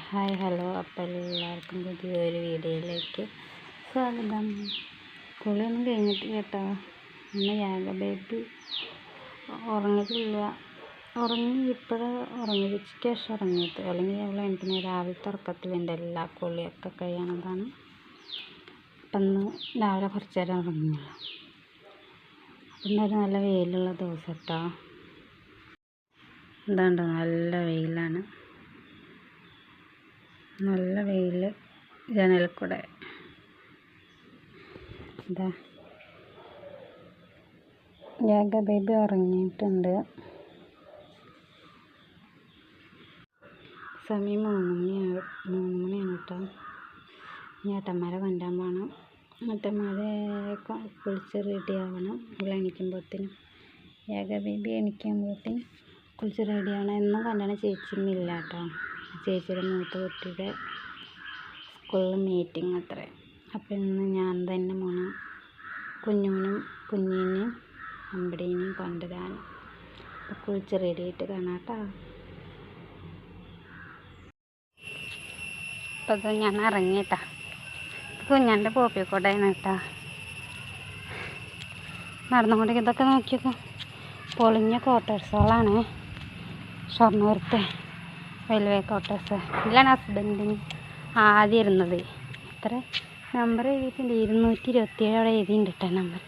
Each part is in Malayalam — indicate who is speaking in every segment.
Speaker 1: Hi hello. അപ്പോൾ എല്ലാവർക്കും പുതിയൊരു വീഡിയോയിലേക്ക് സ്വാഗതം. കുളിയൊന്നും കഴിഞ്ഞിട്ട് കേട്ടോ. ഇന്ന് യാഗ ബേബി ഉറങ്ങിയിട്ടില്ല ഉറങ്ങി ഇപ്പോഴാണ് ഉറങ്ങി ഉച്ചയ്ക്ക് ശേഷം ഉറങ്ങിയത്. അല്ലെങ്കിൽ അവൾ എണീക്കുന്ന രാവിലത്തെ ഉറക്കത്തിലുണ്ട് എല്ലാ കുളിയൊക്കെ കഴിയണതാണ്. അപ്പം ഇന്ന് രാവിലെ കുറച്ച് നേരം ഉറങ്ങിയില്ല ഇന്നൊരു നല്ല വെയിലുള്ള ദിവസം കേട്ടോ. എന്താണ്ട് നല്ല വെയിലാണ്. നല്ല വെയിൽ ജനലിൽ കൂടെ. ഇതാ യാഗ ബേബി ഉറങ്ങിയിട്ടുണ്ട്. സമയം മൂന്ന് മണിയാണ് മൂന്ന് മണിയാണ് കേട്ടോ ഇനി ഏട്ടന്മാരെ കൊണ്ടാൻ പോകണം ഏട്ടന്മാരെ കുളിച്ച് റെഡി ആവണം. ഇവിടെ എണിക്കുമ്പോഴത്തേനും. ഏക ബേബി എണിക്കുമ്പോഴത്തേനും കുളിച്ച് റെഡി ആവണം. എന്നും കണ്ടാണ് ചേച്ചിന്നില്ല കേട്ടോ ചേച്ചിയുടെ മൂത്ത കുട്ടിയുടെ സ്കൂളിൽ മീറ്റിംഗ് അത്രേ. അപ്പോൾ ഇന്ന് ഞാൻ തന്നെ പോകണം കുഞ്ഞുനും കുഞ്ഞിനെയും അമ്പടീനെയും കൊണ്ടുവരാൻ അപ്പോൾ കുളിച്ച് റെഡിയായിട്ട് കാണാം കേട്ടോ. അപ്പോൾ ഇത് ഞാൻ ഇറങ്ങിയിട്ടാ കുഞ്ഞാന്റെ പോപ്പിക്കോട്ടായിരുന്നു കേട്ടോ. നടന്നുകൊണ്ട് ഇതൊക്കെ നോക്കിയൊക്കെ. പൊളിഞ്ഞ ക്വാർട്ടേഴ്സുകളാണ് ഷൊർണൂരത്തെ. റെയിൽവേ ക്വാർട്ടേഴ്സ് ഇതിലാണ് ഹസ്ബൻഡിന് ആദ്യം ഇരുന്നത്. ഇത്ര നമ്പർ എഴുതിയിട്ടുണ്ട്. ഇരുന്നൂറ്റി ഇരുപത്തിയേഴ് അവിടെ എഴുതിയിട്ടുണ്ട് നമ്പർ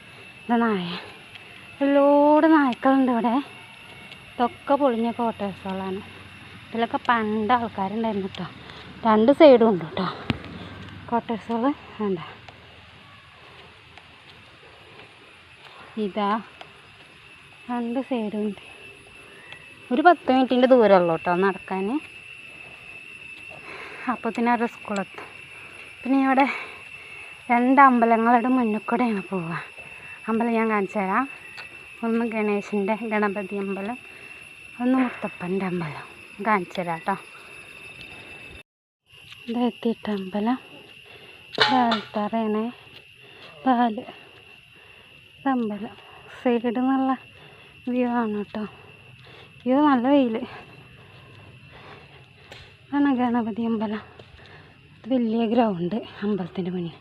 Speaker 1: ഇതാ നായ? ഒരുപാട് നായ്ക്കളുണ്ട് ഇവിടെ. ഇതൊക്കെ പൊളിഞ്ഞ ക്വാർട്ടേഴ്സുകളാണ് ഇതിലൊക്കെ പണ്ട് ആൾക്കാരുണ്ടായിരുന്നു കേട്ടോ രണ്ട് സൈഡും ഉണ്ട് കേട്ടോ ക്വാർട്ടേഴ്സുകൾ വേണ്ട. ഇതാ രണ്ട് സൈഡും ഉണ്ട്. ഒരു പത്ത് മിനിറ്റിന്റെ ദൂരമുള്ളൂ കേട്ടോ നടക്കാൻ അപ്പോഴത്തേനും അവരുടെ സ്കൂളെത്തും. പിന്നെ ഇവിടെ രണ്ട് അമ്പലങ്ങളുടെ മുന്നിൽ കൂടെയാണ് പോവുക. അമ്പലം ഞാൻ കാണിച്ചു തരാം. ഒന്ന് ഗണേശന്റെ ഗണപതി അമ്പലം ഒന്ന് മുത്തപ്പന്റെ അമ്പലം. കാണിച്ചു തരാം കേട്ടോ. ഇത് എത്തിയിട്ട അമ്പലം. പാൽത്തറയാണ് പാൽ അമ്പലം. സൈഡിൽ നിന്നുള്ള വ്യൂ ആണ് കേട്ടോ. വ്യൂ നല്ല വെയിൽ ആണ് ഗണപതി അമ്പലം. ഇത് വലിയ ഗ്രൗണ്ട് അമ്പലത്തിന്റെ മുന്നിൽ.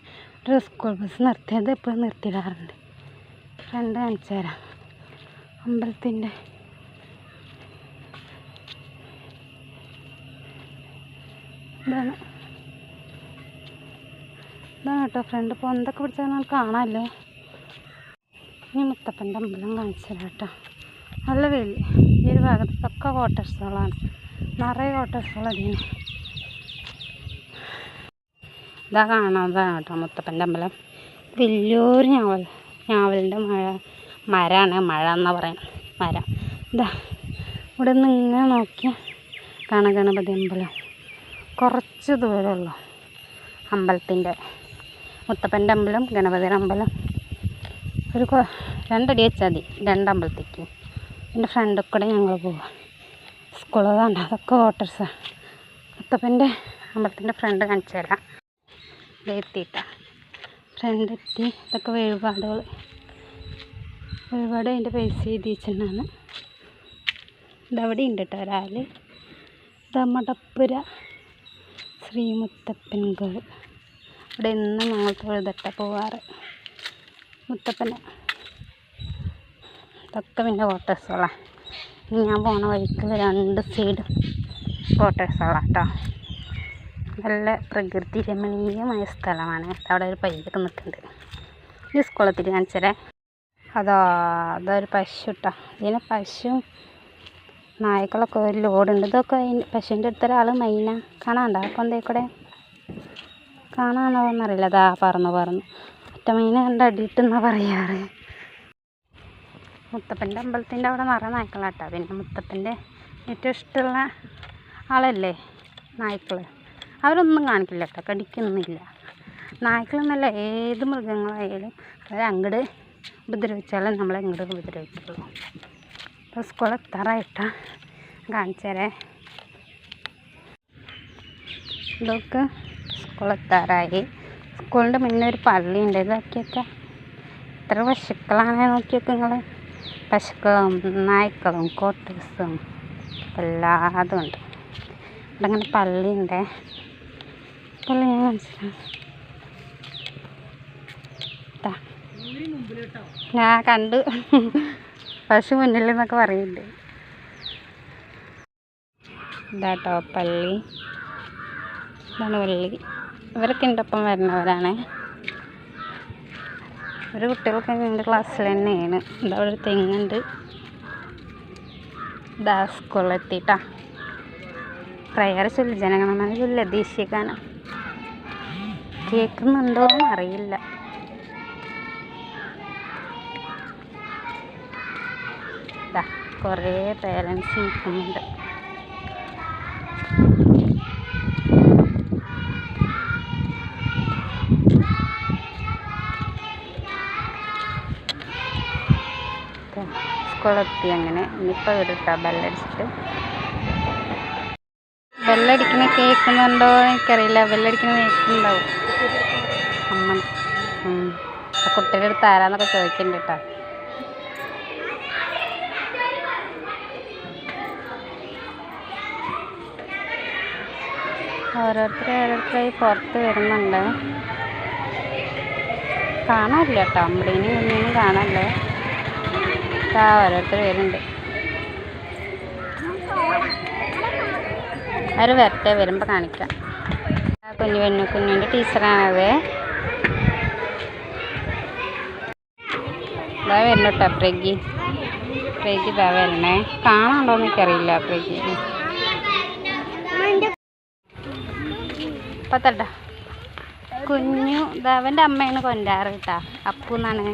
Speaker 1: ഒരു സ്കൂൾ ബസ് നിർത്തിയത് എപ്പോഴും നിർത്തിയിടാറുണ്ട് രണ്ട് കാണിച്ചു അമ്പലത്തിന്റെ ഇതാണ്. ഇതാണ് കേട്ടോ ഫ്രണ്ട് പൊന്തൊക്കെ പിടിച്ചാൽ കാണാമല്ലേ ഇനി മുത്തപ്പന്റെ അമ്പലം കാണിച്ചു തരാം കേട്ടോ. നല്ല വെയിൽ. ഈ ഒരു ഭാഗത്തൊക്കെ ക്വാർട്ടേഴ്സുകളാണ് നിറയെ അതിന് ഇതാ കാണാതാണ് കേട്ടോ മുത്തപ്പന്റെ അമ്പലം. വലിയൊരു ഞാവൽ ഞാവലിന്റെ മഴ മരമാണ് മഴ എന്നാ പറയാം മരം. ഇതാ ഇവിടെ നിന്ന് ഇങ്ങനെ നോക്കിയാൽ കാണാം ഗണപതി അമ്പലം. കുറച്ച് ദൂരമുള്ളൂ അമ്പലത്തിന്റെ മുത്തപ്പന്റെ അമ്പലം ഗണപതിയുടെ അമ്പലം. ഒരു രണ്ടടി വെച്ചാൽ മതി രണ്ടമ്പലത്തേക്ക് എന്റെ ഫ്രണ്ടിൽ കൂടെ ഞങ്ങൾ പോവാം. സ്കൂൾ വേണ്ട അതൊക്കെ വോട്ടേഴ്സാണ് മുത്തപ്പന്റെ അമ്പലത്തിന്റെ ഫ്രണ്ട് കാണിച്ചു തരാം. എത്തിയിട്ടാണ് ഫ്രണ്ട് എത്തി. ഇതൊക്കെ വഴിപാടുകൾ വഴിപാട് അതിന്റെ പൈസ വെച്ചിട്ടാണ് ഇതവിടെ ഉണ്ട് കേട്ടോ ഒരാൾ ദമടപ്പുര ശ്രീമുത്തപ്പൻ ഗോൾ. ഇവിടെ എന്നും ഞങ്ങൾ തൊഴുതിട്ട പോവാറ്. മുത്തപ്പനെ. ഇതൊക്കെ പിന്നെ ക്വാർട്ടേഴ്സുകളാണ് ഇനി ഞാൻ പോണ വഴിക്ക് രണ്ട് സൈഡും ക്വാർട്ടേഴ്സുകളാണ് കേട്ടോ നല്ല പ്രകൃതി രമണീയമായ സ്ഥലമാണ്. അവിടെ ഒരു പയ്യ നിൽക്കുന്നുണ്ട്. ഈ സ്കൂളത്തിൽ കാണിച്ചാലേ അതോ അതൊരു പശു കേട്ടോ ഇതിന് പശു നായ്ക്കളൊക്കെ ഒരു ലോഡുണ്ട് ഇതൊക്കെ പശുവിന്റെ അടുത്തൊരാൾ മൈന. കാണാണ്ടോ എന്തേ കൂടെ? കാണാണോ എന്നറിയില്ല. അതാ പറന്നു പറന്നു. ഒറ്റ മൈന കണ്ട് അടിയിട്ടെന്നാണ് പറയാറ്. മുത്തപ്പന്റെ അമ്പലത്തിന്റെ അവിടെ നിറയെ നായ്ക്കളാട്ടോ പിന്നെ മുത്തപ്പന്റെ ഏറ്റവും ഇഷ്ടമുള്ള ആളല്ലേ? നായ്ക്കൾ അവരൊന്നും കാണിക്കില്ല കേട്ടോ. കടിക്കൊന്നുമില്ല. നായ്ക്കളെന്നല്ല ഏത് മൃഗങ്ങളായാലും അവർ അങ്ങോട്ട് ഉപദ്രവിച്ചാലും നമ്മളെ ഇങ്ങോട്ട് ഉപദ്രവിക്കുള്ളൂ അപ്പോൾ സ്കൂൾ എത്താറായിട്ടാ. കാണിച്ചു തരേ. ഇതൊക്കെ സ്കൂൾ എത്താറായി. സ്കൂളിന്റെ മുന്നേ ഒരു പള്ളിയുണ്ട് ഇതാക്കിയൊക്കെ എത്ര പശുക്കളാണ് നോക്കിയൊക്കെ നിങ്ങൾ പശുക്കളും നായ്ക്കളും കോട്ടേഴ്സും എല്ലാതും ഉണ്ട് ഇവിടെ അങ്ങനെ പള്ളിയുണ്ട്. പള്ളി ഞാൻ മനസ്സിലാവും. ഞാൻ കണ്ടു. പശു മുന്നിൽ എന്നൊക്കെ പറയുന്നുണ്ട്. ഇതാട്ടോ പള്ളി. ഇതാണ് പള്ളി. ഇവരൊക്കെ എന്റെ വരുന്നവരാണ്. ഒരു കുട്ടികൾക്ക് എന്റെ ക്ലാസ്സിൽ തന്നെയാണ്. ഇതാ ഒരു തെങ്ങുണ്ട്. ഇതാ സ്കൂളിലെത്തിയിട്ടാ പ്രയർ ചൊല്ലി ജനഗണമന ചൊല്ല അധീക്ഷിക്കാനാ കേൾക്കുന്നുണ്ടോ എന്ന് അറിയില്ല കുറേ പേരൻസ് നിൽക്കുന്നുണ്ട്. സ്കൂളെത്തി അങ്ങനെ ഇനിയിപ്പോൾ വിടട്ടോ ബെല്ലടിച്ചിട്ട്. ബെല്ലടിക്കണ കേൾക്കുന്നുണ്ടോ എനിക്കറിയില്ല ബെല്ലടിക്കണ കേൾക്കുന്നുണ്ടാവും അമ്മ കുട്ടിയുടെ അടുത്ത് ആരാന്നൊക്കെ ചോദിക്കണ്ട കേട്ടോ. ഓരോരുത്തർ ഓരോരുത്തരായി പുറത്ത് വരുന്നുണ്ട്. കാണാനില്ല കേട്ടോ അമ്മടീനും കുഞ്ഞിനും കാണാനില്ലേ. ആ ഓരോരുത്തർ വരുന്നുണ്ട്. അവർ വരട്ടെ വരുമ്പോൾ കാണിക്കാം. ആ കുഞ്ഞു പെണ്ണു കുഞ്ഞിന്റെ ടീച്ചറാണത് ഇതാ വരുന്നു കേട്ടോ പ്രഗി. പ്രഗി ഇതാ വരണേ. കാണാണ്ടോന്ന് എനിക്കറിയില്ല പ്രഗി. പത്തട്ട കുഞ്ഞു ഇതാ അവന്റെ അമ്മയാണ് കൊണ്ടാറ് കേട്ടാ. അപ്പു എന്നാണ്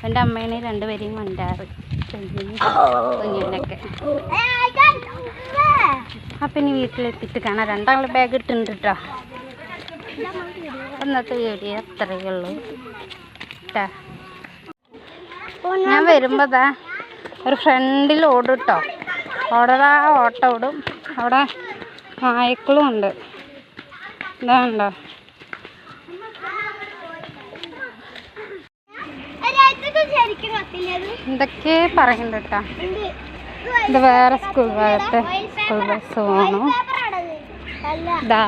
Speaker 1: അവന്റെ അമ്മേനെ രണ്ടുപേരെയും കൊണ്ടാറ്. കുഞ്ഞിനും കുഞ്ഞിനൊക്കെ. അപ്പം ഇനി വീട്ടിലെത്തിയിട്ട് കാണാം. രണ്ടാളുടെ ബാഗ് ഇട്ടുണ്ട് കേട്ടോ ഇന്നത്തെ വീഡിയോ അത്രയേ ഉള്ളൂ. കേട്ടാ ഞാൻ വരുമ്പോൾ ദാ ഒരു ഫ്രണ്ടിൽ ഓടും കേട്ടോ ഓടതാ ഓട്ടം ഓടും. അവിടെ നായ്ക്കളും ഉണ്ട് ഇതാണ്ടോ എന്തൊക്കെ പറയുന്നുണ്ട് കേട്ടോ ഇത് വേറെ സ്കൂൾ ഭാഗത്തെ സ്കൂൾ ബസ്
Speaker 2: പോണു
Speaker 1: ഇതാ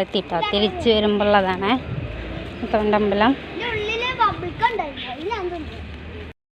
Speaker 1: എത്തിയിട്ടോ തിരിച്ച് വരുമ്പോഴുള്ളതാണ്
Speaker 2: മുത്തപ്പന്റെ